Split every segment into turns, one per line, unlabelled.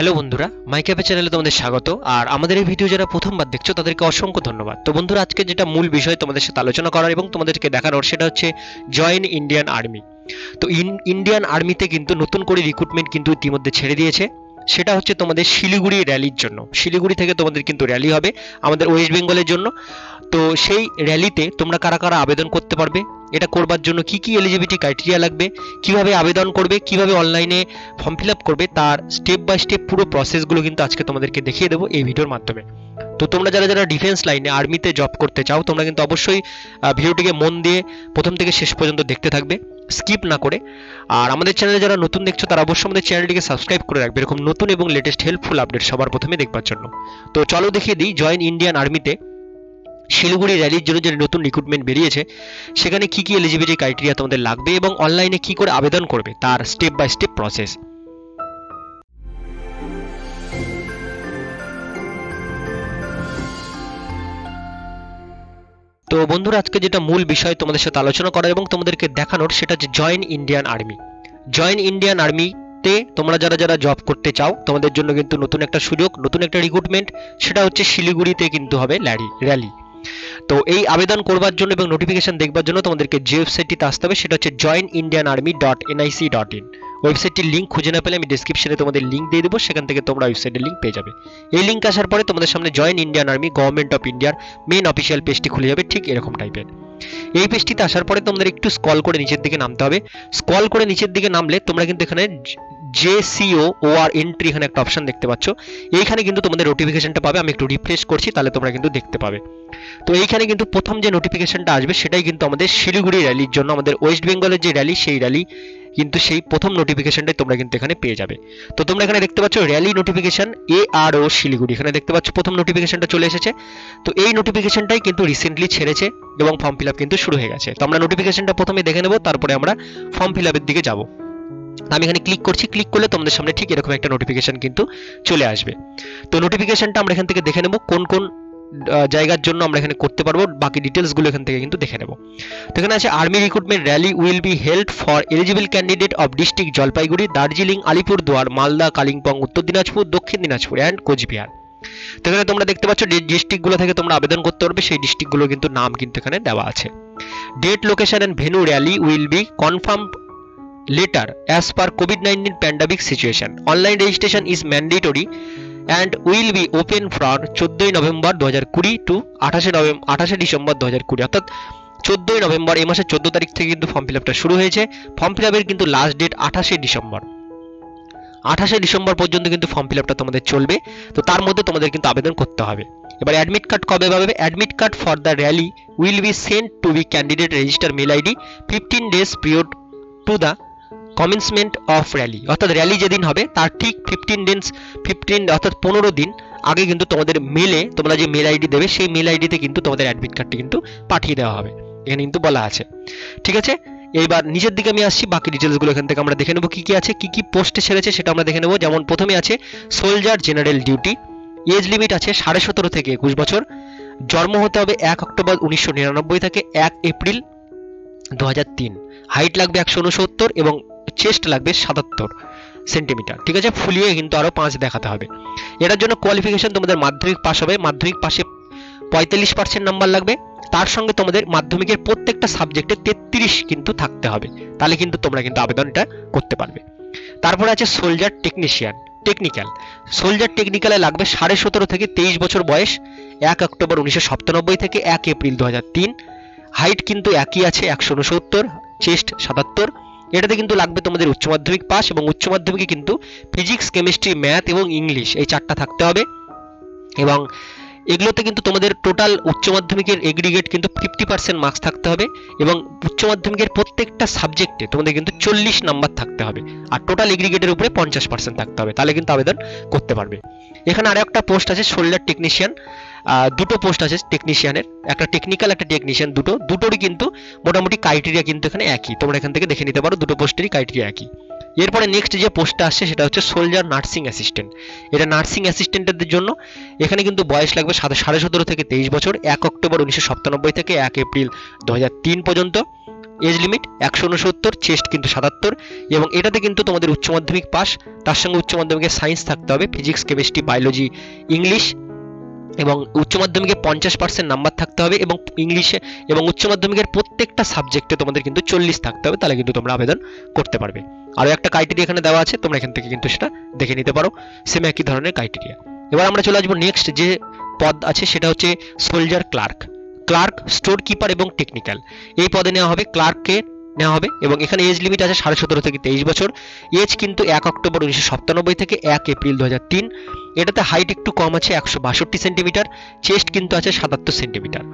Hello বন্ধুরা, মাইক্যাপে চ্যানেলে তোমাদের স্বাগত, আর আমাদের এই ভিডিও যারা প্রথমবার দেখছ, তাদেরকে অসংখ্য ধন্যবাদ। তো বন্ধুরা, আজকে যেটা মূল বিষয় তোমাদের সাথে আলোচনা করার এবং তোমাদেরকে দেখানোর সেটা হচ্ছে জয়েন ইন্ডিয়ান আর্মি তো ইন ইন্ডিয়ান আর্মিতে কিন্তু নতুন করে রিক্রুটমেন্ট কিন্তু ইতিমধ্যে ছেড়ে দিয়েছে। সেটা হচ্ছে তোমাদের শিলিগুড়ি র্যালির জন্য। শিলিগুড়ি থেকে তোমাদের কিন্তু র্যালি হবে আমাদের ওয়েস্ট বেঙ্গলের জন্য। তো সেই র্যালিতে তোমরা কারা কারা আবেদন করতে পারবে? এটা করবার জন্য কি কি এলিজিবিলিটি ক্রাইটেরিয়া লাগবে? কীভাবে আবেদন করবে? কীভাবে অনলাইনে ফর্ম ফিল আপ করবে? তার স্টেপ বাই স্টেপ পুরো প্রসেসগুলো কিন্তু আজকে তোমাদেরকে দেখিয়ে দেবো এই ভিডিওর মাধ্যমে। তো তোমরা যারা যারা ডিফেন্স লাইনে আর্মিতে জব করতে চাও, তোমরা কিন্তু অবশ্যই ভিডিওটিকে মন দিয়ে প্রথম থেকে শেষ পর্যন্ত দেখতে থাকবে। স্কিপ না করে। আর আমাদের চ্যানেলে যারা নতুন দেখছ, তারা অবশ্যই আমাদের চ্যানেলটিকে সাবস্ক্রাইব করে রাখবে। এরকম নতুন এবং লেটেস্ট হেল্পফুল আপডেট সবার প্রথমে দেখবার জন্য। তো চলো দেখিয়ে দিই জয়েন ইন্ডিয়ান আর্মিতে শিলিগুড়ি র্যালির জন্য যে নতুন রিক্রুটমেন্ট বেরিয়েছে, সেখানে কী কী এলিজিবিলিটি ক্রাইটেরিয়া তোমাদের লাগবে এবং অনলাইনে কী করে আবেদন করবে, তার স্টেপ বাই স্টেপ প্রসেস তো বন্ধুরা, আজকে যেটা মূল বিষয় তোমাদের সাথে আলোচনা করা এবং তোমাদেরকে দেখানোর, সেটা হচ্ছে join Indian army join Indian আর্মিতে তোমরা যারা যারা জব করতে চাও, তোমাদের জন্য কিন্তু নতুন একটা সুযোগ, নতুন একটা রিক্রুটমেন্ট সেটা হচ্ছে শিলিগুড়িতে কিন্তু হবে ল্যারি র্যালি তো এই আবেদন করবার জন্য এবং নোটিফিকেশন দেখবার জন্য তোমাদেরকে যে ওয়েবসাইটটিতে আসতে হবে, সেটা হচ্ছে join Indian army dot NIC dot in ওয়েবসাইটটির link খুঁজে না পেলে আমি ডিসক্রিপশনে তোমাদের লিঙ্ক দিয়ে দেবো, সেখান থেকে তোমরা ওয়েবসাইটের লিঙ্ক পেয়ে যাবে। এই লিঙ্ক আসার পরে তোমাদের সামনে join Indian army government of ইন্ডিয়ার মেন অফিসিয়াল পেজটি খুলে যাবে, ঠিক এরকম টাইপের এই পেজটিতে আসার পরে তোমাদের একটু স্কল করে নিচের দিকে নামতে হবে। স্কল করে নিচের দিকে নামলে তোমরা কিন্তু এখানে জেসিও আর এন্ট্রি এখানে একটা অপশন দেখতে পাচ্ছ। এইখানে কিন্তু তোমাদের নোটিফিকেশনটা পাবে, আমি একটু রিফ্রেশ করছি, তাহলে তোমরা কিন্তু দেখতে পাবে। তো এইখানে কিন্তু প্রথম যে নোটিফিকেশনটা আসবে, সেটাই কিন্তু আমাদের শিলিগুড়ি র্যালির জন্য, আমাদের ওয়েস্ট বেঙ্গলের যে র্যালি সেই র্যালি কিন্তু সেই প্রথম নোটিফিকেশনটাই তোমরা কিন্তু এখানে পেয়ে যাবে। তো তোমরা এখানে দেখতে পাচ্ছ র্যালি নোটিফিকেশন এ আর ও শিলিগুড়ি। এখানে দেখতে পাচ্ছ প্রথম নোটিফিকেশনটা চলে এসেছে। তো এই নোটিফিকেশনটাই কিন্তু রিসেন্টলি ছেড়েছে এবং ফর্ম ফিল আপ কিন্তু শুরু হয়ে গেছে। তো আমরা নোটিফিকেশনটা প্রথমে দেখে নেব, তারপরে আমরা ফর্ম ফিল আপের দিকে যাব। আমি এখানে ক্লিক করছি ক্লিক করলে তোমাদের সামনে ঠিক এরকম একটা নোটিফিকেশন কিন্তু চলে আসবে। তো নোটিফিকেশনটা আমরা এখান থেকে দেখে নেব কোন কোন জায়গার জন্য আমরা এখানে করতে পারব। বাকি ডিটেলসগুলো এখান থেকে কিন্তু দেখে নেব। তো এখানে আছে army recruitment rally will be held for eligible candidate of district Jalpaiguri, Darjeeling, Alipurduar, Malda, Kalimpong, Uttar Dinajpur, Dakshin Dinajpur and Cooch Behar. তো এখানে তোমরা দেখতে পাচ্ছ যে ডিস্ট্রিক্টগুলো থেকে তোমরা আবেদন করতে পারবে। সেই ডিস্ট্রিক্টগুলো কিন্তু নাম কিন্তু এখানে দেওয়া আছে। Date location and venue rally will be confirm letter as per covid-19 pandemic situation online registration is mandatory and will be open from 14 November 2020 to 28 November 28 December 2020 অর্থাৎ 14 নভেম্বর এই মাসের 14 তারিখ থেকে কিন্তু ফর্ম ফিল আপটা শুরু হয়েছে। ফর্ম ফিল আপের কিন্তু লাস্ট ডেট 28 ডিসেম্বর। 28 ডিসেম্বর পর্যন্ত কিন্তু ফর্ম ফিল আপটা তোমাদের চলবে। তো তার মধ্যে তোমাদের কিন্তু আবেদন করতে হবে। এবার অ্যাডমিট কার্ড কবে পাবে? Admit card for the rally will be sent to be candidate register mail ID fifteen days period to the commencement of rally অর্থাৎ র্যালি যেদিন হবে, তার ঠিক ফিফটিন দিন ফিফটিন অর্থাৎ পনেরো দিন আগে কিন্তু তোমাদের মেলে তোমরা যে মেল আইডি দেবে, সেই মেল আইডিতে কিন্তু তোমাদের অ্যাডমিট কার্ডটি কিন্তু পাঠিয়ে দেওয়া হবে। এখানে কিন্তু বলা আছে। ঠিক আছে? এইবার নিচের দিকে আমি আসছি, বাকি ডিটেলসগুলো এখান থেকে আমরা দেখে নেব কি কি আছে, কি কি পোস্টে ছেড়েছে সেটা আমরা দেখে নেব। যেমন প্রথমে আছে soldier general duty age limit আছে সাড়ে সতেরো থেকে একুশ বছর, জন্ম হতে হবে এক অক্টোবর উনিশশো নিরানব্বই থেকে এক এপ্রিল দু হাজার তিন হাইট লাগবে একশো উনসত্তর এবং চেস্ট লাগবে সাতাত্তর সেন্টিমিটার ঠিক আছে? ফুলিয়ে কিন্তু আরও পাঁচ দেখাতে হবে। এটার জন্য কোয়ালিফিকেশন তোমাদের মাধ্যমিক পাস হবে। মাধ্যমিক পাশে পঁয়তাল্লিশ পার্সেন্ট নাম্বার লাগবে। তার সঙ্গে তোমাদের মাধ্যমিকের প্রত্যেকটা সাবজেক্টে তেত্রিশ কিন্তু থাকতে হবে। তাহলে কিন্তু তোমরা কিন্তু আবেদনটা করতে পারবে। তারপরে আছে সোলজার টেকনিশিয়ান টেকনিক্যাল সোলজার টেকনিক্যালে লাগবে সাড়ে সতেরো থেকে তেইশ বছর বয়স, এক অক্টোবর উনিশশো সাতানব্বই থেকে এক এপ্রিল দু হাজার তিন। হাইট কিন্তু একই আছে, একশো উনসত্তর চেস্ট সাতাত্তর। এটাতে কিন্তু লাগবে তোমাদের উচ্চ মাধ্যমিক পাস এবং উচ্চ মাধ্যমিকে কিন্তু ফিজিক্স কেমিস্ট্রি ম্যাথ এবং ইংলিশ এই চারটা থাকতে হবে। এবং এগুলোতে কিন্তু তোমাদের টোটাল উচ্চ মাধ্যমিকের এগ্রিগেট কিন্তু ফিফটি পার্সেন্ট মার্কস থাকতে হবে এবং উচ্চ মাধ্যমিকের প্রত্যেকটা সাবজেক্টে তোমাদের কিন্তু চল্লিশ নাম্বার থাকতে হবে। আর টোটাল এগ্রিগেটের উপরে পঞ্চাশ পার্সেন্ট থাকতে হবে। তাহলে কিন্তু আবেদন করতে পারবে। এখানে আরও একটা পোস্ট আছে শোল্ডার টেকনিশিয়ান দুটো পোস্ট আছে টেকনিশিয়ানের একটা টেকনিক্যাল একটা টেকনিশিয়ান দুটো। দুটোরই কিন্তু মোটামুটি ক্রাইটেরিয়া কিন্তু এখানে একই। তোমরা এখান থেকে দেখে নিতে পারো, দুটো পোস্টেরই ক্রাইটেরিয়া একই। এরপরে নেক্সট যে পোস্টটা আসছে, সেটা হচ্ছে সোলজার নার্সিং অ্যাসিস্ট্যান্ট এটা নার্সিং অ্যাসিস্ট্যান্টদের জন্য এখানে কিন্তু বয়স লাগবে সাড়ে সাড়ে সতেরো থেকে তেইশ বছর, এক অক্টোবর উনিশশো সাতানব্বই থেকে এক এপ্রিল দু হাজার তিন পর্যন্ত। এজ লিমিট একশো উনসত্তর চেস্ট কিন্তু সাতাত্তর। এবং এটাতে কিন্তু তোমাদের উচ্চ মাধ্যমিক পাস তার সঙ্গে উচ্চ মাধ্যমিকের সায়েন্স থাকতে হবে ফিজিক্স কেমিস্ট্রি বায়োলজি ইংলিশ এবং উচ্চ মাধ্যমিকে পঞ্চাশ পার্সেন্ট নাম্বার থাকতে হবে এবং ইংলিশে এবং উচ্চ মাধ্যমিকের প্রত্যেকটা সাবজেক্টে তোমাদের কিন্তু চল্লিশ থাকতে হবে, তাহলে কিন্তু তোমরা আবেদন করতে পারবে। আরও একটা ক্রাইটেরিয়া এখানে দেওয়া আছে, তোমরা এখান থেকে কিন্তু সেটা দেখে নিতে পারো সেম একই ধরনের ক্রাইটেরিয়া এবার আমরা চলে আসব নেক্সট যে পদ আছে, সেটা হচ্ছে soldier clerk clerk store keeper এবং টেকনিক্যাল এই পদে নেওয়া হবে ক্লার্ককে নেওয়া হবে এবং এখানে এজ লিমিট আছে সাড়ে সতেরো থেকে তেইশ বছর। এজ কিন্তু এক অক্টোবর উনিশশো সাতানব্বই থেকে এক এপ্রিল দু হাজার তিন। এটাতে হাইট একটু কম আছে, একশো বাষট্টি সেন্টিমিটার চেস্ট কিন্তু আছে সাতাত্তর সেন্টিমিটার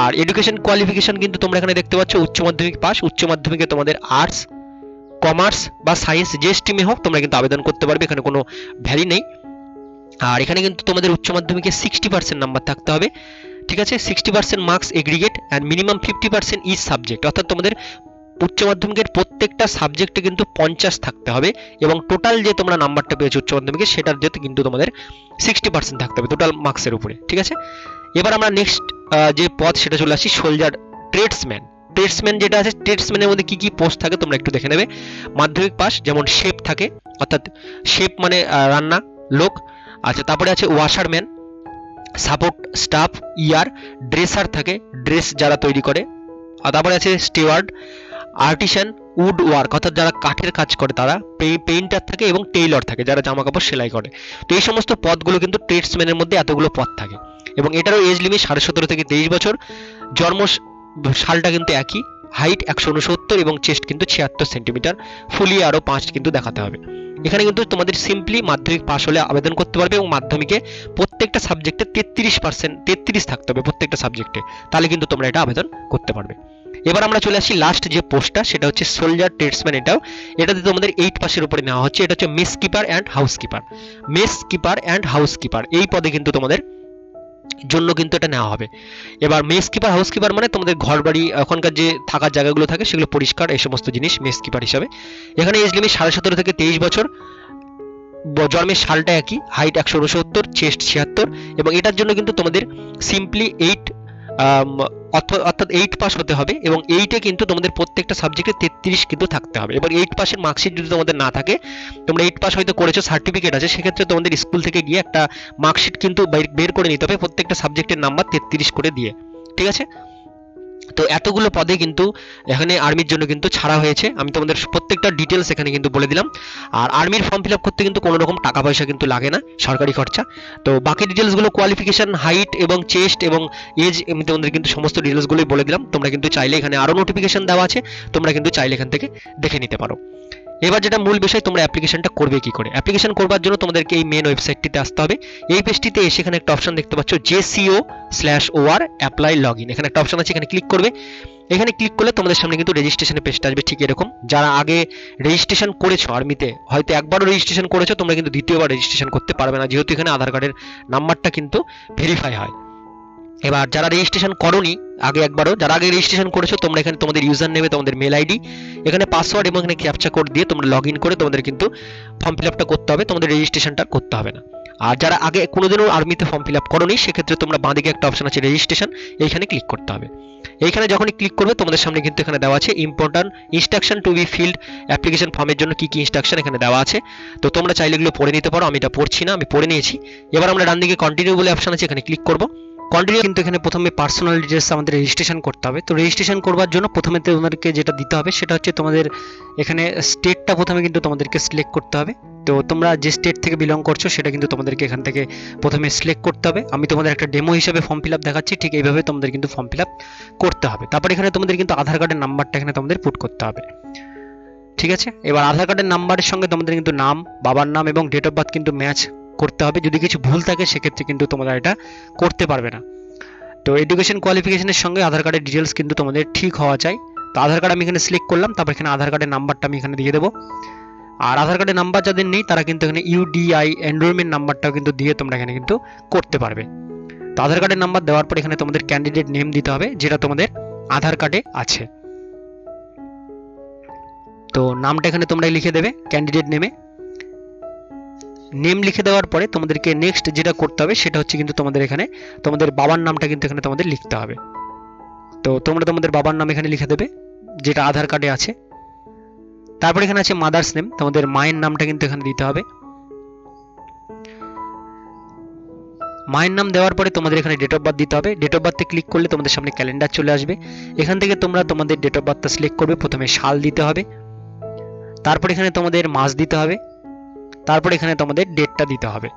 আর এডুকেশন কোয়ালিফিকেশন কিন্তু তোমরা এখানে দেখতে পাচ্ছ, উচ্চ মাধ্যমিক পাস। উচ্চ মাধ্যমিকে তোমাদের আর্টস কমার্স বা সায়েন্স যে স্ট্রিমে হোক, তোমরা কিন্তু আবেদন করতে পারবে, এখানে কোনো ভ্যালি নেই। আর এখানে কিন্তু তোমাদের উচ্চ মাধ্যমিকে সিক্সটি পার্সেন্ট নাম্বার থাকতে হবে। ঠিক আছে? Sixty percent marks aggregate and minimum fifty percent is subject অর্থাৎ তোমাদের উচ্চ মাধ্যমিকের প্রত্যেকটা সাবজেক্টে কিন্তু পঞ্চাশ থাকতে হবে এবং টোটাল যে তোমরা নাম্বারটা পেয়েছ উচ্চ মাধ্যমিকে, সেটার যেতে কিন্তু তোমাদের সিক্সটি পার্সেন্ট থাকতে হবে টোটাল মার্কসের উপরে, ঠিক আছে? এবার আমরা নেক্সট যে পদ, সেটা চলে আসি সোলজার ট্রেডসম্যান ট্রেডসম্যান যেটা আছে ট্রেডসম্যানের মধ্যে কি কি পোস্ট থাকে তোমরা একটু দেখে নেবে। মাধ্যমিক পাস, যেমন শেপ থাকে, অর্থাৎ শেপ মানে রান্না, লোক। আচ্ছা তারপরে আছে washerman support staff hairdresser থাকে ড্রেস যারা তৈরি করে। আর তারপরে আছে স্টেওয়ার্ড আর্টিসান উড ওয়ার্ক, অর্থাৎ যারা কাঠের কাজ করে, তারা পেইন্টার থাকে এবং টেইলর থাকে, যারা জামা কাপড় সেলাই করে। তো এই সমস্ত পদগুলো কিন্তু ট্রেডসম্যানের মধ্যে এতগুলো পদ থাকে। এবং এটারও এজ লিমিট সাড়ে সতেরো থেকে তেইশ বছর। জন্ম সালটা কিন্তু একই। হাইট একশো উনসত্তর এবং চেস্ট কিন্তু ছিয়াত্তর সেন্টিমিটার ফুলিয়ে আরও পাঁচ কিন্তু দেখাতে হবে। এখানে কিন্তু তোমাদের সিম্পলি মাধ্যমিক পাস হলে আবেদন করতে পারবে এবং মাধ্যমিকে প্রত্যেকটা সাবজেক্টে তেত্রিশ পার্সেন্ট তেত্রিশ থাকতে হবে প্রত্যেকটা সাবজেক্টে তাহলে কিন্তু তোমরা এটা আবেদন করতে পারবে। এবার আমরা চলে আসি লাস্ট যে পোস্টটা সেটা হচ্ছে সোলজার ট্রেডসম্যান এটাও। এটাতে তোমাদের এইট পাসের উপরে নেওয়া হচ্ছে, এটা হচ্ছে mess keeper and house keeper mess keeper and house keeper এই পদে কিন্তু তোমাদের জন্য কিন্তু এটা নেওয়া হবে। এবার মেস কিপার হাউস কিপার মানে তোমাদের ঘর বাড়ি ওখানকার যে থাকার জায়গাগুলো থাকে, সেগুলো পরিষ্কার, এই সমস্ত জিনিস মেস কিপার হিসাবে। এখানে এজ লিমিট সাড়ে সতেরো থেকে তেইশ বছর। জন্মের সালটা একই হাইট একশো উনসত্তর চেস্ট ছিয়াত্তর, এবং এটার জন্য কিন্তু তোমাদের সিম্পলি এইট অর্থাৎ এইট পাস হতে হবে এবং এইটে কিন্তু তোমাদের প্রত্যেকটা সাবজেক্টে তেত্রিশ কিন্তু থাকতে হবে। এবার এইট পাসের মার্কশিট যদি তোমাদের না থাকে, তোমরা এইট পাস হয়তো করেছ সার্টিফিকেট আছে, সেক্ষেত্রে তোমাদের স্কুল থেকে গিয়ে একটা মার্কশিট কিন্তু বের- করে নিতে হবে প্রত্যেকটা সাবজেক্টের নাম্বার তেত্রিশ করে দিয়ে। ঠিক আছে? তো এতগুলো পদে কিন্তু এখানে আর্মির জন্য কিন্তু ছাড়া হয়েছে। আমি তোমাদের প্রত্যেকটা ডিটেলস এখানে কিন্তু বলে দিলাম। আর আর্মির ফর্ম ফিল আপ করতে কিন্তু কোনো রকম টাকা পয়সা কিন্তু লাগে না, সরকারি খরচা। তো বাকি ডিটেলসগুলো কোয়ালিফিকেশন হাইট এবং চেস্ট এবং এজ আমি তোমাদের কিন্তু সমস্ত ডিটেলসগুলোই বলে দিলাম। তোমরা কিন্তু চাইলে এখানে আরও নোটিফিকেশন দেওয়া আছে। তোমরা কিন্তু চাইলে এখান থেকে দেখে নিতে পারো। এবার যেটা মূল বিষয়, তোমরা অ্যাপ্লিকেশনটা করবে কি করে? অ্যাপ্লিকেশন করবার জন্য তোমাদেরকে এই মেন ওয়েবসাইটটিতে আসতে হবে। এই পেজটিতে এসে এখানে একটা অপশন দেখতে পাচ্ছ JCO slash OR apply log in এখানে একটা অপশন আছে, এখানে ক্লিক করবে। এখানে ক্লিক করলে তোমাদের সামনে কিন্তু রেজিস্ট্রেশনের পেজটা আসবে, ঠিক এরকম। যারা আগে রেজিস্ট্রেশন করেছ আর্মিতে হয়তো একবারও রেজিস্ট্রেশন করেছ, তোমরা কিন্তু দ্বিতীয়বার রেজিস্ট্রেশন করতে পারবে না, যেহেতু এখানে আধার কার্ডের নাম্বারটা কিন্তু ভেরিফাই হয়। এবার যারা রেজিস্ট্রেশন করনি, আগে একবারও, যারা আগে রেজিস্ট্রেশন করেছ, তোমরা এখানে তোমাদের ইউজার নেবে তোমাদের মেল আইডি এখানে পাসওয়ার্ড এবং এখানে ক্যাপচা কোড দিয়ে তোমরা লগ ইন করে তোমাদের কিন্তু ফর্ম ফিল আপটা করতে হবে, তোমাদের রেজিস্ট্রেশনটা করতে হবে না। আর যারা আগে কোনোদিনও আর্মিতে ফর্ম ফিল আপ করোনি, সেক্ষেত্রে তোমরা বাঁদিকে একটা অপশন আছে রেজিস্ট্রেশন এইখানে ক্লিক করতে হবে। এইখানে যখনই ক্লিক করবে, তোমাদের সামনে কিন্তু এখানে দেওয়া আছে important instruction to be filled application ফর্মের জন্য কি কি ইনস্ট্রাকশন এখানে দেওয়া আছে। তো তোমরা চাইলে এগুলো পড়ে নিতে পারো, আমি এটা পড়ছি না, আমি পড়ে নিয়েছি। এবার আমরা ডান দিকে কন্টিনিউ বলে অপশন আছে, এখানে ক্লিক করব। কন্টিনিউ কিন্তু এখানে প্রথমে পার্সোনাল ডিটেলস আমাদের রেজিস্ট্রেশন করতে হবে। তো রেজিস্ট্রেশন করবার জন্য প্রথমে তোমাদেরকে যেটা দিতে হবে সেটা হচ্ছে তোমাদের এখানে স্টেটটা প্রথমে কিন্তু তোমাদেরকে সিলেক্ট করতে হবে। তো তোমরা যে স্টেট থেকে বিলং করছ সেটা কিন্তু তোমাদেরকে এখান থেকে প্রথমে সিলেক্ট করতে হবে। আমি তোমাদের একটা ডেমো হিসেবে ফর্ম ফিল আপ দেখাচ্ছি, ঠিক এইভাবে তোমাদের কিন্তু ফর্ম ফিল আপ করতে হবে। তারপর এখানে তোমাদের কিন্তু আধার কার্ডের নাম্বারটা এখানে তোমাদের পুট করতে হবে। ঠিক আছে? এবার আধার কার্ডের নাম্বারের সঙ্গে তোমাদের কিন্তু নাম, বাবার নাম এবং ডেট অফ বার্থ কিন্তু ম্যাচ করতে হবে। যদি কিছু ভুল থাকে, সেক্ষেত্রে কিন্তু তোমরা এটা করতে পারবে না। তো এডুকেশন কোয়ালিফিকেশনের সঙ্গে আধার কার্ডের ডিটেলস কিন্তু তোমাদের ঠিক হওয়া চাই। তো আধার কার্ড আমি এখানে সিলেক্ট করলাম, তারপর এখানে আধার কার্ডের নাম্বারটা আমি এখানে দিয়ে দেবো। আর আধার কার্ডের নাম্বার যাদের নেই, তারা কিন্তু এখানে ইউডিআই এনরোলমেন্ট নাম্বারটাও কিন্তু দিয়ে তোমরা এখানে কিন্তু করতে পারবে। তো আধার কার্ডের নাম্বার দেওয়ার পর এখানে তোমাদের ক্যান্ডিডেট নেম দিতে হবে, যেটা তোমাদের আধার কার্ডে আছে। তো নামটা এখানে তোমরা লিখে দেবে ক্যান্ডিডেট নেমে নেম লিখে দেওয়ার পরে তোমাদেরকে নেক্সট যেটা করতে হবে সেটা হচ্ছে কিন্তু তোমাদের এখানে, তোমাদের বাবার নামটা কিন্তু এখানে তোমাদের লিখতে হবে। তো তোমরা তোমাদের বাবার নাম এখানে লিখে দেবে, যেটা আধার কার্ডে আছে। তারপর এখানে আছে মাদার্স নেম তোমাদের মায়ের নামটা কিন্তু এখানে দিতে হবে। মায়ের নাম দেওয়ার পরে তোমাদের এখানে ডেট অফ বার্থ দিতে হবে। ডেট অফ বার্থে ক্লিক করলে তোমাদের সামনে ক্যালেন্ডার চলে আসবে। এখান থেকে তোমরা তোমাদের ডেট অফ বার্থটা সিলেক্ট করবে, প্রথমে সাল দিতে হবে। তারপর এখানে তোমাদের মাস দিতে হবে। তারপর এখানে তোমাদের ডেটটা দিতে হবে।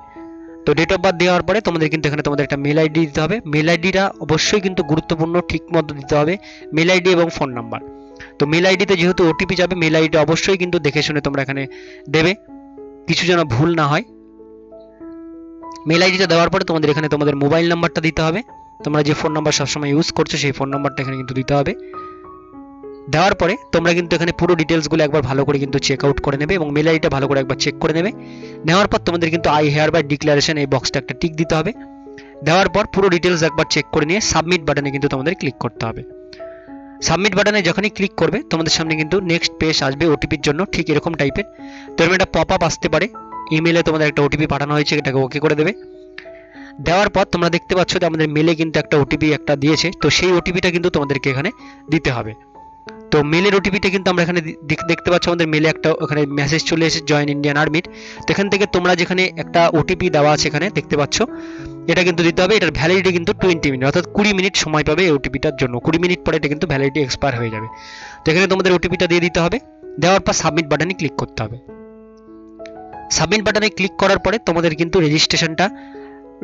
তো ডেট অফ বার্থ দেওয়ার পরে তোমাদের কিন্তু এখানে তোমাদের একটা মেল আইডি দিতে হবে। মেল আইডিটা অবশ্যই কিন্তু গুরুত্বপূর্ণ, ঠিক মতো দিতে হবে। মেল আইডি এবং ফোন নাম্বার তো মেল আইডিতে যেহেতু ওটিপি যাবে মেল আইডি অবশ্যই কিন্তু দেখে শুনে তোমরা এখানে দেবে। কিছু যেন ভুল না হয়। মেল আইডিটা দেওয়ার পরে তোমাদের এখানে তোমাদের মোবাইল নাম্বারটা দিতে হবে। তোমরা যে ফোন নাম্বার সবসময় ইউজ করছ, সেই ফোন নাম্বারটা এখানে কিন্তু দিতে হবে। দেওয়ার পরে তোমরা কিন্তু এখানে পুরো ডিটেলসগুলো একবার ভালো করে কিন্তু চেক আউট করে নেবে এবং মেল আইডিটা ভালো করে একবার চেক করে নেবে। নেওয়ার পর তোমাদের কিন্তু আই হেয়ার বাই ডিক্লারেশন এই বক্সটা একটা টিক দিতে হবে। দেওয়ার পর পুরো ডিটেলস একবার চেক করে নিয়ে সাবমিট বাটনে কিন্তু তোমাদের ক্লিক করতে হবে। সাবমিট বাটনে যখনই ক্লিক করবে, তোমাদের সামনে কিন্তু নেক্সট পেজ আসবে ওটিপির জন্য, ঠিক এরকম টাইপের তো এরকম একটা পপ আপ আসতে পারে। ইমেলে তোমাদের একটা ওটিপি পাঠানো হয়েছে, এটাকে ওকে করে দেবে। দেওয়ার পর তোমরা দেখতে পাচ্ছ যে আমাদের মেলে কিন্তু একটা ওটিপি একটা দিয়েছে, তো সেই ওটিপিটা কিন্তু তোমাদেরকে এখানে দিতে হবে। তো মেলের ওটিপিটা কিন্তু আমরা এখানে দেখতে পাচ্ছ আমাদের মেলে একটা ওখানে মেসেজ চলে এসেছে জয়েন ইন্ডিয়ান আর্মির তো এখান থেকে তোমরা যেখানে একটা ওটিপি দেওয়া আছে এখানে দেখতে পাচ্ছ, এটা কিন্তু দিতে হবে, এটার ভ্যালিডিটি কিন্তু টোয়েন্টি মিনিট অর্থাৎ কুড়ি মিনিট সময় পাবে এই ওটিপিটার জন্য। কুড়ি মিনিট পরে এটা কিন্তু ভ্যালিডিটি এক্সপায়ার হয়ে যাবে। তো এখানে তোমাদের ওটিপিটা দিয়ে দিতে হবে, দেওয়ার পর সাবমিট বাটনে ক্লিক করতে হবে। সাবমিট বাটনে ক্লিক করার পরে তোমাদের কিন্তু রেজিস্ট্রেশনটা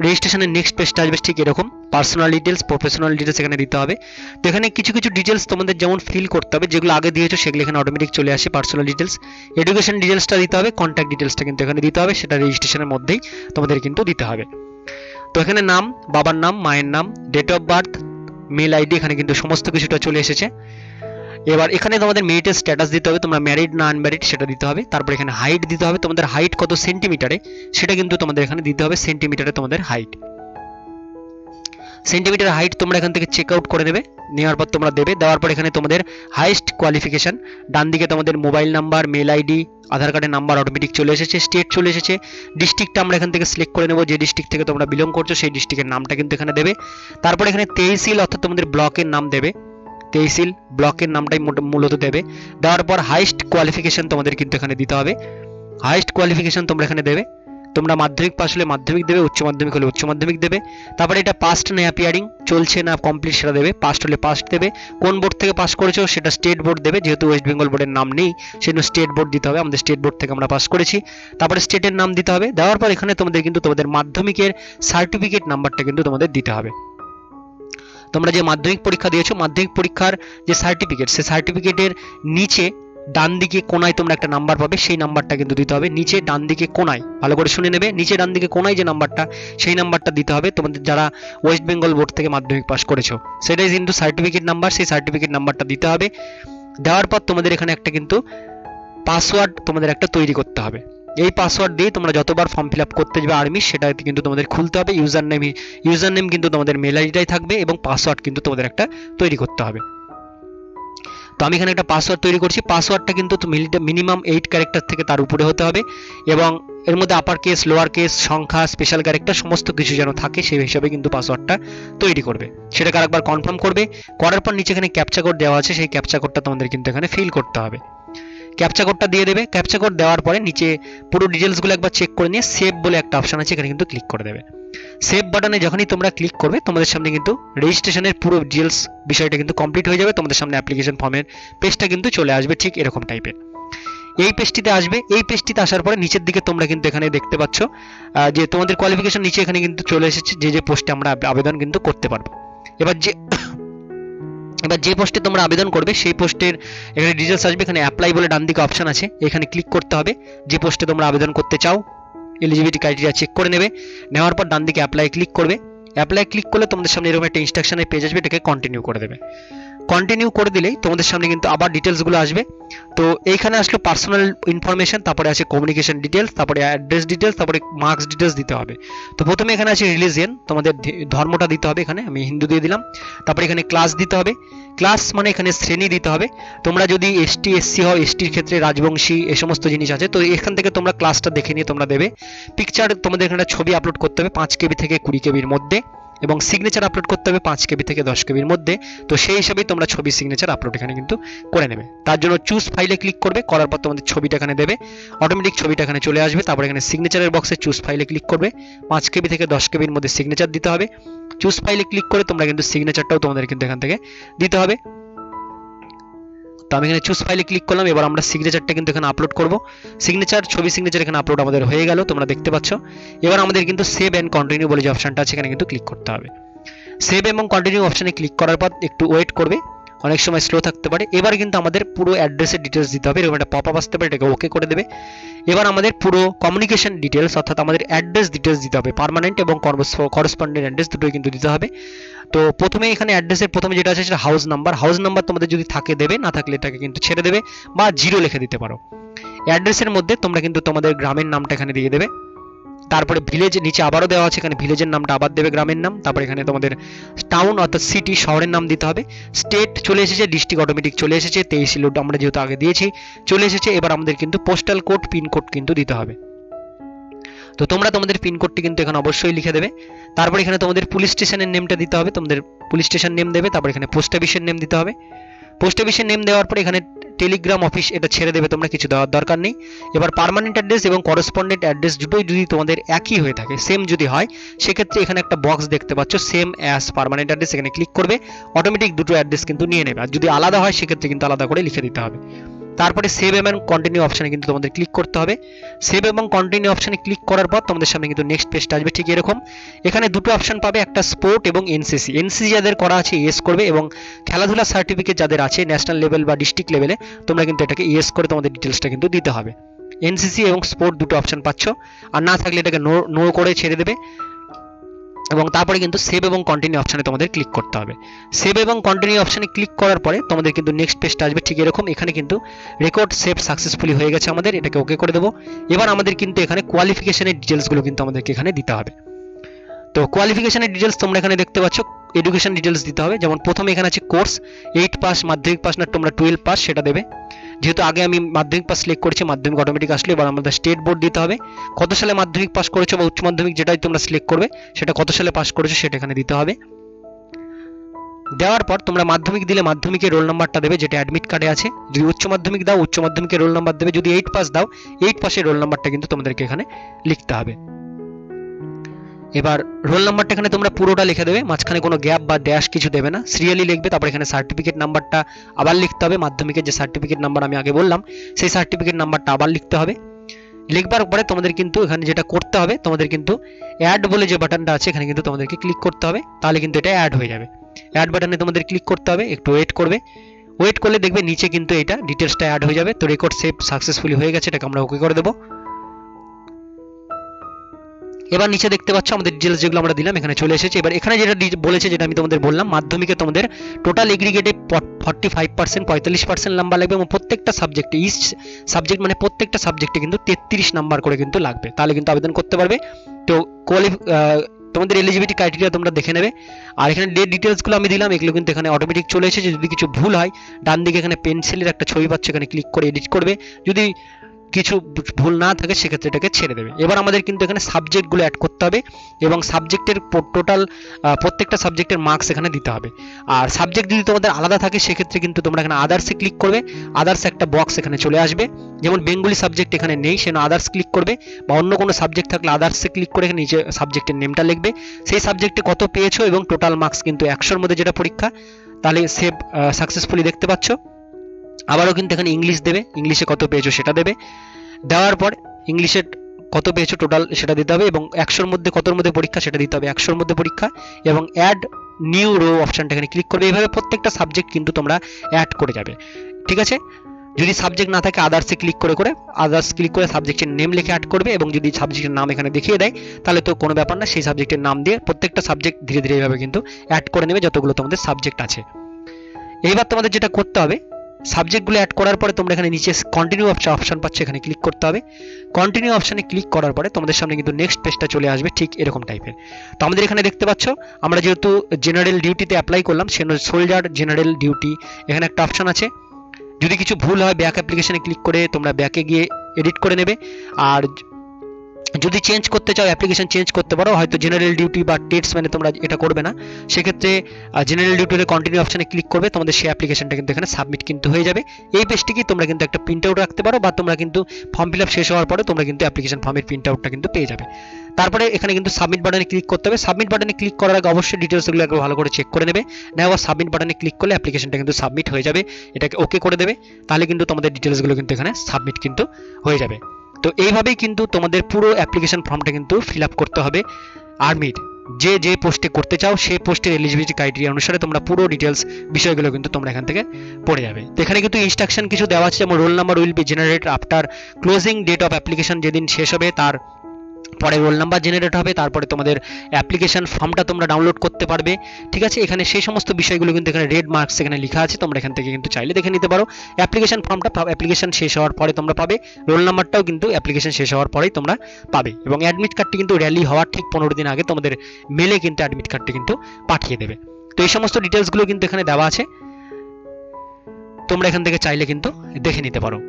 রেজিস্ট্রেশনের নেক্সট পেজটা আসবে ঠিক এরকম। পার্সোনাল ডিটেলস প্রফেশনাল ডিটেলস এখানে দিতে হবে। তো এখানে কিছু কিছু ডিটেলস তোমাদের যেমন ফিল করতে হবে, যেগুলো আগে দিয়েছ সেগুলো এখানে অটোমেটিক চলে আসে পার্সোনাল ডিটেলস এডুকেশন ডিটেলসটা দিতে হবে কন্ট্যাক্ট ডিটেলসটা কিন্তু এখানে দিতে হবে, সেটা রেজিস্ট্রেশনের মধ্যেই তোমাদের কিন্তু দিতে হবে। তো এখানে নাম, বাবার নাম, মায়ের নাম date of birth mail ID এখানে কিন্তু সমস্ত কিছুটা চলে এসেছে। এবার এখানে তোমাদের মেরিটের স্ট্যাটাস দিতে হবে, তোমরা ম্যারিড না আনম্যারিড সেটা দিতে হবে। তারপর এখানে হাইট দিতে হবে, তোমাদের হাইট কত সেন্টিমিটারে সেটা কিন্তু তোমাদের এখানে দিতে হবে সেন্টিমিটারে তোমাদের হাইট সেন্টিমিটার হাইট তোমরা এখান থেকে চেক আউট করে নেবে নেওয়ার পর তোমরা দেবে, দেওয়ার পর এখানে তোমাদের হাইস্ট কোয়ালিফিকেশন ডান দিকে তোমাদের mobile number mail ID Aadhaar কার্ডের নাম্বার অটোমেটিক চলে এসেছে স্টেট চলে এসেছে। ডিস্ট্রিক্টটা আমরা এখান থেকে সিলেক্ট করে নেব, যে ডিস্ট্রিক্ট থেকে তোমরা বিলং করছ, সেই ডিস্ট্রিক্টের নামটা কিন্তু এখানে দেবে। তারপর এখানে তেইশিল অর্থাৎ তোমাদের ব্লকের নাম দেবে। তেইশিল ব্লকের নামটাই মোট- মূলত দেবে। দেওয়ার পর হাইস্ট কোয়ালিফিকেশন তোমাদের কিন্তু এখানে দিতে হবে। হাইস্ট কোয়ালিফিকেশন তোমরা এখানে দেবে। তোমরা মাধ্যমিক পাস হলে মাধ্যমিক দেবে, উচ্চ মাধ্যমিক হলে উচ্চ মাধ্যমিক দেবে। তারপরে এটা পাস্ট না অ্যাপিয়ারিং চলছে না কমপ্লিট সেটা দেবে। পাস্ট হলে পাস্ট দেবে। কোন বোর্ড থেকে পাস করেছ সেটা স্টেট বোর্ড দেবে। যেহেতু ওয়েস্ট বেঙ্গল বোর্ডের নাম নেই, সেজন্য স্টেট বোর্ড দিতে হবে। আমাদের স্টেট বোর্ড থেকে আমরা পাস করেছি। তারপরে স্টেটের নাম দিতে হবে। দেওয়ার পর এখানে তোমাদের কিন্তু তোমাদের মাধ্যমিকের সার্টিফিকেট নাম্বারটা কিন্তু তোমাদের দিতে হবে। তোমরা যে মাধ্যমিক পরীক্ষা দিয়েছ, মাধ্যমিক পরীক্ষার যে সার্টিফিকেট সেই সার্টিফিকেটের নিচে ডান দিকে কোনায় তোমরা একটা নাম্বার পাবে, সেই নাম্বারটা কিন্তু দিতে হবে। নিচে ডান দিকে কোনায় ভালো করে শুনে নেবে, নিচে ডান দিকে কোনায় যে নাম্বারটা সেই নাম্বারটা দিতে হবে তোমাদের যারা ওয়েস্ট বেঙ্গল বোর্ড থেকে মাধ্যমিক পাস করেছ। সেটাই কিন্তু সার্টিফিকেট নাম্বার সেই সার্টিফিকেট নাম্বারটা দিতে হবে। দেওয়ার পর তোমাদের এখানে একটা কিন্তু পাসওয়ার্ড তোমাদের একটা তৈরি করতে হবে। এই পাসওয়ার্ড দিয়ে তোমরা যতবার ফর্ম ফিল আপ করতে যাবে আর্মি সেটা কিন্তু তোমাদের খুলতে হবে। ইউজার নেম ইউজার নেম কিন্তু তোমাদের মেল আইডিটাই থাকবে এবং পাসওয়ার্ড কিন্তু তোমাদের একটা তৈরি করতে হবে। তো আমি এখানে একটা পাসওয়ার্ড তৈরি করছি। পাসওয়ার্ডটা কিন্তু মিনিমাম এইট ক্যারেক্টার থেকে তার উপরে হতে হবে এবং এর মধ্যে আপার কেস লোয়ার কেস সংখ্যা স্পেশাল ক্যারেক্টার সমস্ত কিছু যেন থাকে, সেই হিসাবে কিন্তু পাসওয়ার্ডটা তৈরি করবে। সেটাকে আরেকবার কনফার্ম করবে। করার পর নিচে এখানে ক্যাপচা কোড দেওয়া আছে। সেই ক্যাপচা কোডটা তোমাদের কিন্তু এখানে ফিল করতে হবে। ক্যাপচা কোডটা দিয়ে দেবে। ক্যাপচা কোড দেওয়ার পরে নিচে পুরো ডিটেলসগুলো একবার চেক করে নিয়ে সেভ বলে একটা অপশন আছে, এখানে কিন্তু ক্লিক করে দেবে। সেভ বাটনে যখনই তোমরা ক্লিক করবে, তোমাদের সামনে কিন্তু রেজিস্ট্রেশনের পুরো ডিটেলস বিষয়টা কিন্তু কমপ্লিট হয়ে যাবে, তোমাদের সামনে অ্যাপ্লিকেশন ফর্মের পেজটা কিন্তু চলে আসবে ঠিক এরকম টাইপের এই পেজটিতে আসবে, এই পেজটিতে আসার পরে নিচের দিকে তোমরা কিন্তু এখানে দেখতে পাচ্ছ যে তোমাদের কোয়ালিফিকেশন নিচে এখানে কিন্তু চলে এসেছে, যে যে পোস্টে আমরা আবেদন কিন্তু করতে পারব। এবার যে এবার যে পোস্টে তোমরা আবেদন করবে, সেই পোস্টের এখানে ডিটেলস আসবে। এখানে অ্যাপ্লাই বলে ডান দিকে অপশান আছে। এখানে ক্লিক করতে হবে। যে পোস্টে তোমরা আবেদন করতে চাও এলিজিবিলিটি ক্রাইটেরিয়া চেক করে নেবে। নেওয়ার পর ডান দিকে অ্যাপ্লাই ক্লিক করবে। অ্যাপ্লাই ক্লিক করলে তোমাদের সামনে এরকম একটা ইনস্ট্রাকশনের পেজ আসবে, এটাকে কন্টিনিউ করে দেবে। কন্টিনিউ করে দিলেই তোমাদের সামনে কিন্তু আবার ডিটেলসগুলো আসবে। তো এইখানে আসলো পার্সোনাল ইনফরমেশন তারপরে আছে কমিউনিকেশন ডিটেলস তারপরে অ্যাড্রেস ডিটেলস তারপরে মার্কস ডিটেলস দিতে হবে। তো প্রথমে এখানে আছে রিলিজিয়ন তোমাদের ধর্মটা দিতে হবে এখানে, আমি হিন্দু দিয়ে দিলাম। তারপরে এখানে ক্লাস দিতে হবে। ক্লাস মানে এখানে শ্রেণি দিতে হবে। তোমরা যদি এসটি এসসি হও এসটির ক্ষেত্রে রাজবংশী, এ সমস্ত জিনিস আছে, তো এখান থেকে তোমরা ক্লাসটা দেখে নিয়ে তোমরা দেবে। পিকচার তোমাদের এখানে ছবি আপলোড করতে হবে, পাঁচ কেবি থেকে কুড়ি কেবির মধ্যে। এবং সিগনেচার আপলোড করতে হবে পাঁচ কেবি থেকে দশ কেবির মধ্যে। তো সেই হিসাবেই তোমরা ছবি সিগনেচার আপলোড এখানে কিন্তু করে নেবে। তার জন্য চুজ ফাইলে ক্লিক করবে, করার পর তোমাদের ছবিটা এখানে দেবে। অটোমেটিক ছবিটা এখানে চলে আসবে, তারপর এখানে সিগনেচারের বক্সে চুজ ফাইলে ক্লিক করবে। পাঁচ কেবি থেকে দশ কেবির মধ্যে সিগনেচার দিতে হবে। চুজ ফাইলে ক্লিক করে তোমরা কিন্তু সিগনেচারটাও তোমাদের কিন্তু এখান থেকে দিতে হবে। তো আমি এখানে চুজ ফাইলে ক্লিক করলাম, এবার আমরা সিগনেচারটা কিন্তু এখানে আপলোড করব। সিগনেচার ছবি সিগনেচার এখানে আপলোড আমাদের হয়ে গেল, তোমরা দেখতে পাচ্ছ। এবার আমাদের কিন্তু সেভ অ্যান্ড কন্টিনিউ বলে যে অপশনটা আছে, এখানে কিন্তু ক্লিক করতে হবে। সেভ এবং কন্টিনিউ অপশানে ক্লিক করার পর একটু ওয়েট করবে। অনেক সময় স্লো থাকতে পারে। এবার কিন্তু আমাদের পুরো অ্যাড্রেসের ডিটেলস দিতে হবে, এরকম একটা পপ আপ আসতে পারে, এটাকে ওকে করে দেবে। এবার আমাদের পুরো কমিউনিকেশন ডিটেলস অর্থাৎ আমাদের অ্যাড্রেস ডিটেলস দিতে হবে পারমানেন্ট এবং করসপন্ডেন্ট অ্যাড্রেস দুটোই কিন্তু দিতে হবে। তো প্রথমে এখানে অ্যাড্রেসের প্রথমে যেটা আছে সেটা হাউস নাম্বার হাউস নাম্বার তোমাদের যদি থাকে দেবে, না থাকলে এটাকে কিন্তু ছেড়ে দেবে, বা জিরো লিখে দিতে পারো। অ্যাড্রেসের মধ্যে তোমরা কিন্তু তোমাদের গ্রামের নামটা এখানে দিয়ে দেবে। তারপরে ভিলেজ নিচে আবারও দেওয়া আছে, এখানে ভিলেজের নামটা আবার দেবে গ্রামের নাম। তারপর এখানে তোমাদের টাউন অর্থাৎ সিটি শহরের নাম দিতে হবে। স্টেট চলে এসেছে ডিস্ট্রিক্ট অটোমেটিক চলে এসেছে, তেইশ লোড আমরা যেহেতু আগে দিয়েছি, চলে এসেছে, এবার আমাদের কিন্তু পোস্টাল কোড পিনকোড কিন্তু দিতে হবে। তো তোমরা তোমাদের পিনকোডটি কিন্তু এখানে অবশ্যই লিখে দেবে। তারপর এখানে তোমাদের পুলিশ স্টেশনের নেমটা দিতে হবে। তোমাদের পুলিশ স্টেশন নেম দেবে, তারপর এখানে পোস্ট অফিসের নেম দিতে হবে। পোস্ট অফিসের নেম দেওয়ার পর এখানে টেলিগ্রাম অফিস এটা ছেড়ে দেবে, তোমরা কিছু দেওয়ার দরকার নেই। এবার পারমানেন্ট অ্যাড্রেস এবং করেসপন্ডেন্ট অ্যাড্রেস দুটোই যদি তোমাদের একই হয়ে থাকে সেম যদি হয়, সেক্ষেত্রে এখানে একটা বক্স দেখতে পাচ্ছ সেম অ্যাস পারমানেন্ট অ্যাড্রেস এখানে ক্লিক করবে অটোমেটিক দুটো অ্যাড্রেস কিন্তু নিয়ে নেবে। আর যদি আলাদা হয়, সেক্ষেত্রে কিন্তু আলাদা করে লিখে দিতে হবে। তারপরে সেভ এবং কন্টিনিউ অপশানে কিন্তু তোমাদের ক্লিক করতে হবে। সেভ এবং কন্টিনিউ অপশানে ক্লিক করার পর তোমাদের সামনে কিন্তু নেক্সট পেজটা আসবে ঠিক এরকম। এখানে দুটো অপশন পাবে, একটা স্পোর্ট এবং এনসিসি এনসিসি যাদের করা আছে ইয়েস করবে এবং খেলাধুলা সার্টিফিকেট যাদের আছে ন্যাশনাল লেভেল বা ডিস্ট্রিক্ট লেভেলে তোমরা কিন্তু এটাকে ইয়েস করে তোমাদের ডিটেলসটা কিন্তু দিতে হবে। এনসিসি এবং স্পোর্ট দুটো অপশন পাচ্ছ। আর না থাকলে এটাকে নো নো করে ছেড়ে দেবে। এবং তারপরে কিন্তু সেভ এবং কন্টিনিউ অপশানে তোমাদের ক্লিক করতে হবে। সেভ এবং কন্টিনিউ অপশানে ক্লিক করার পরে তোমাদের কিন্তু নেক্সট পেজটা আসবে ঠিক এরকম। এখানে কিন্তু রেকর্ড সেভ সাকসেসফুলি হয়ে গেছে আমাদের, এটাকে ওকে করে দেবো। এবার আমাদের কিন্তু এখানে কোয়ালিফিকেশনের ডিটেলসগুলো কিন্তু আমাদেরকে এখানে দিতে হবে। তো কোয়ালিফিকেশনের ডিটেলস তোমরা এখানে দেখতে পাচ্ছ এডুকেশন ডিটেলস দিতে হবে। যেমন প্রথমে এখানে আছে কোর্স এইট পাস মাধ্যমিক পাস না, তোমরা টুয়েলভ পাস সেটা দেবে। যেহেতু আগে আমি মাধ্যমিক পাস সিলেক্ট করেছি, মাধ্যমিক অটোমেটিক আসলে এবার আমাদের স্টেট বোর্ড দিতে হবে। কত সালে মাধ্যমিক পাস করেছ বা উচ্চ মাধ্যমিক যেটাই তোমরা সিলেক্ট করবে, সেটা কত সালে পাস করেছ সেটা এখানে দিতে হবে। দেওয়ার পর তোমরা মাধ্যমিক দিলে মাধ্যমিকের রোল নাম্বারটা দেবে, যেটা অ্যাডমিট কার্ডে আছে। যদি উচ্চ মাধ্যমিক দাও, উচ্চ মাধ্যমিকের রোল নাম্বার দেবে, যদি এইট পাস দাও এইট পাসের রোল নাম্বারটা কিন্তু তোমাদেরকে এখানে লিখতে হবে। এবার রোল নাম্বারটা এখানে তোমরা পুরোটা লিখে দেবে, মাঝখানে কোনো গ্যাপ বা ড্যাশ কিছু দেবে না সিরিয়ালি লিখবে, তারপর এখানে সার্টিফিকেট নাম্বারটা আবার লিখতে হবে, মাধ্যমিকের যে সার্টিফিকেট নাম্বার আমি আগে বললাম, সেই সার্টিফিকেট নাম্বারটা আবার লিখতে হবে। লিখবার পরে তোমাদের কিন্তু এখানে যেটা করতে হবে, তোমাদের কিন্তু অ্যাড বলে যে বাটনটা আছে, এখানে কিন্তু তোমাদেরকে ক্লিক করতে হবে, তাহলে কিন্তু এটা অ্যাড হয়ে যাবে। অ্যাড বাটনে তোমাদের ক্লিক করতে হবে, একটু ওয়েট করবে। ওয়েট করলে দেখবে নিচে কিন্তু এটা ডিটেলসটা অ্যাড হয়ে যাবে, তো রেকর্ড সেভ সাকসেসফুলি হয়ে গেছে, এটাকে আমরা ওকে করে দেবো। এবার নিচে দেখতে পাচ্ছ আমাদের ডিটেলস যেগুলো আমরা দিলাম, এখানে চলে এসেছে। এবার এখানে যেটা বলেছে, যেটা আমি তোমাদের বললাম, মাধ্যমিকে তোমাদের টোটাল এগ্রিগেটে ফর্টি ফাইভ পার্সেন্ট পঁয়তাল্লিশ পার্সেন্ট নাম্বার লাগবে এবং প্রত্যেকটা সাবজেক্টে ইচ সাবজেক্ট মানে প্রত্যেকটা সাবজেক্টে কিন্তু তেত্রিশ নাম্বার করে কিন্তু লাগবে। তাহলে কিন্তু আবেদন করতে পারবে। তো কোয়ালিফ তোমাদের এলিজিবিলিটি ক্রাইটেরিয়া তোমরা দেখে নেবে। আর এখানে ডেট ডিটেলসগুলো আমি দিলাম, এগুলো কিন্তু এখানে অটোমেটিক চলে এসেছে। যদি কিছু ভুল হয়, ডান দিকে এখানে পেন্সিলের একটা ছবি পাচ্ছে, এখানে ক্লিক করে এডিট করবে। যদি কিছু ভুল না থাকে, সেক্ষেত্রে এটাকে ছেড়ে দেবে। এবার আমাদের কিন্তু এখানে সাবজেক্টগুলো অ্যাড করতে হবে এবং সাবজেক্টের টোটাল প্রত্যেকটা সাবজেক্টের মার্কস এখানে দিতে হবে। আর সাবজেক্ট যদি তোমাদের আলাদা থাকে, সেক্ষেত্রে কিন্তু তোমরা এখানে আদার্সে ক্লিক করবে। আদার্স একটা বক্স এখানে চলে আসবে। যেমন বেঙ্গলি সাবজেক্ট এখানে নেই সেজন্য আদার্স ক্লিক করবে। বা অন্য কোনো সাবজেক্ট থাকলে আদার্সে ক্লিক করে এখানে নিচে সাবজেক্টের নেমটা লিখবে। সেই সাবজেক্টে কত পেয়েছ এবং টোটাল মার্কস কিন্তু একশোর মধ্যে যেটা পরীক্ষা, তাহলে সেভ সাকসেসফুলি দেখতে পাচ্ছ। আবারও কিন্তু এখানে ইংলিশ দেবে। ইংলিশে কত পেয়েছ সেটা দেবে। দেওয়ার পর ইংলিশে কত পেয়েছ টোটাল সেটা দিতে হবে এবং একশোর মধ্যে কতর মধ্যে পরীক্ষা সেটা দিতে হবে। একশোর মধ্যে পরীক্ষা এবং অ্যাড নিউ রো অপশনটা এখানে ক্লিক করবে। এইভাবে প্রত্যেকটা সাবজেক্ট কিন্তু তোমরা অ্যাড করে যাবে। ঠিক আছে? যদি সাবজেক্ট না থাকে আদার্সে ক্লিক করে করে আদার্স ক্লিক করে সাবজেক্টের নেম লিখে অ্যাড করবে এবং যদি সাবজেক্টের নাম এখানে দেখিয়ে দেয়, তাহলে তো কোনো ব্যাপার না, সেই সাবজেক্টের নাম দিয়ে প্রত্যেকটা সাবজেক্ট ধীরে ধীরে এইভাবে কিন্তু অ্যাড করে নেবে যতগুলো তোমাদের সাবজেক্ট আছে। এইবার তোমাদের যেটা করতে হবে সাবজেক্টগুলো অ্যাড করার পরে তোমরা এখানে নিচে কন্টিনিউ অপশন পাচ্ছ, এখানে ক্লিক করতে হবে। কন্টিনিউ অপশানে ক্লিক করার পরে তোমাদের সামনে কিন্তু নেক্সট পেজটা চলে আসবে ঠিক এরকম টাইপের তো আমাদের এখানে দেখতে পাচ্ছ, আমরা যেহেতু জেনারেল ডিউটিতে অ্যাপ্লাই করলাম সে সোলজার জেনারেল ডিউটি এখানে একটা অপশান আছে। যদি কিছু ভুল হয় ব্যাক অ্যাপ্লিকেশনে ক্লিক করে তোমরা ব্যাকে গিয়ে এডিট করে নেবে। আর যদি চেঞ্জ করতে চাও অ্যাপ্লিকেশন চেঞ্জ করতে পারো, হয়তো জেনারেল ডিউটি বা টেটস মানে তোমরা এটা করবে না। সেক্ষেত্রে জেনারেল ডিউটিতে কন্টিনিউ অপশানে ক্লিক করবে, তোমাদের সেই অ্যাপ্লিকেশনটা কিন্তু এখানে সাবমিট কিন্তু হয়ে যাবে। এই পেজটিকে তোমরা কিন্তু একটা প্রিন্ট আউট রাখতে পারো বা তোমরা কিন্তু ফর্ম ফিল আপ শেষ হওয়ার পরে তোমরা কিন্তু অ্যাপ্লিকেশন ফর্মের প্রিন্ট আউটটা কিন্তু পেয়ে যাবে। তারপরে এখানে কিন্তু সাবমিট বাটনে ক্লিক করতে হবে। সাবমিট বাটনে ক্লিক করার আগে অবশ্যই ডিটেলসগুলো একবার ভালো করে চেক করে নেবে। নেওয়া সাবমিট বাটনে ক্লিক করলে অ্যাপ্লিকেশনটা কিন্তু সাবমিট হয়ে যাবে। এটাকে ওকে করে দেবে। তাহলে কিন্তু তোমাদের ডিটেলসগুলো কিন্তু এখানে সাবমিট কিন্তু হয়ে যাবে। তো এইভাবেই কিন্তু তোমাদের পুরো অ্যাপ্লিকেশন ফর্মটা কিন্তু ফিল আপ করতে হবে। আর্মির যে যে পোস্টে করতে চাও, সেই পোস্টের এলিজিবিলিটি ক্রাইটেরিয়া অনুসারে তোমরা পুরো ডিটেলস বিষয়গুলো কিন্তু তোমরা এখান থেকে পড়ে যাবে। তো এখানে কিন্তু ইনস্ট্রাকশন কিছু দেওয়া আছে, যেমন roll number will be generate after closing date of application যেদিন শেষ হবে, তার পরে রোল নাম্বার জেনারেট হবে, তারপরে তোমাদের অ্যাপ্লিকেশন ফর্মটা তোমরা ডাউনলোড করতে পারবে। ঠিক আছে? এখানে সেই সমস্ত বিষয়গুলো কিন্তু এখানে রেড মার্কস এখানে লেখা আছে, তোমরা এখান থেকে কিন্তু চাইলে দেখে নিতে পারো। অ্যাপ্লিকেশন ফর্মটা অ্যাপ্লিকেশন শেষ হওয়ার পরে তোমরা পাবে। রোল নাম্বারটাও কিন্তু অ্যাপ্লিকেশন শেষ হওয়ার পরেই তোমরা পাবে। এবং অ্যাডমিট কার্ডটি কিন্তু র্যালি হওয়ার ঠিক পনেরো দিন আগে তোমাদের মেলে কিন্তু অ্যাডমিট কার্ডটি কিন্তু পাঠিয়ে দেবে। তো এই সমস্ত ডিটেলসগুলো কিন্তু এখানে দেওয়া আছে। তোমরা এখান থেকে চাইলে কিন্তু দেখে নিতে পারো।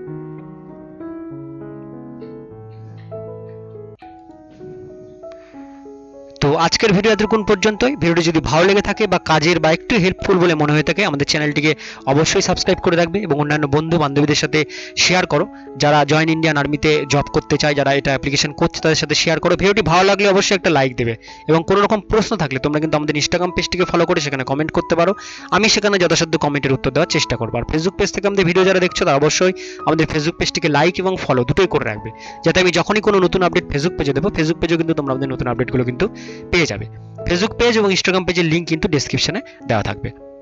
তো আজকের ভিডিও এতক্ষণ পর্যন্তই। ভিডিওটি যদি ভালো লেগে থাকে বা কাজের বা একটু হেল্পফুল বলে মনে হয়ে থাকে, আমাদের চ্যানেলটিকে অবশ্যই সাবস্ক্রাইব করে রাখবে এবং অন্যান্য বন্ধু বান্ধবীদের সাথে শেয়ার করো। যারা জয়েন ইন্ডিয়ান আর্মিতে জব করতে চায়, যারা এটা অ্যাপ্লিকেশন করছে, তাদের সাথে শেয়ার করো। ভিডিওটি ভালো লাগলে অবশ্যই একটা লাইক দেবে এবং কোনো রকম প্রশ্ন থাকলে তোমরা কিন্তু আমাদের ইনস্টাগ্রাম পেজটিকে ফলো করে সেখানে কমেন্ট করতে পারো। আমি সেখানে যথাসাধ্য কমেন্টের উত্তর দেওয়ার চেষ্টা করব। আর ফেসবুক পেজ থেকে আমাদের ভিডিও যারা দেখছ, তারা অবশ্যই আমাদের ফেসবুক পেজটিকে লাইক এবং ফলো দুটোই করে রাখবে। যাতে আমি যখনই কোনো নতুন আপডেট ফেসবুক পেজে দেবো ফেসবুক পেজেও কিন্তু তোমরা আমাদের নতুন আপডেটগুলো কিন্তু পেয়ে যাবে। ফেসবুক পেজ এবং ইনস্টাগ্রাম পেজের লিঙ্ক কিন্তু ডেসক্রিপশনে দেওয়া থাকবে।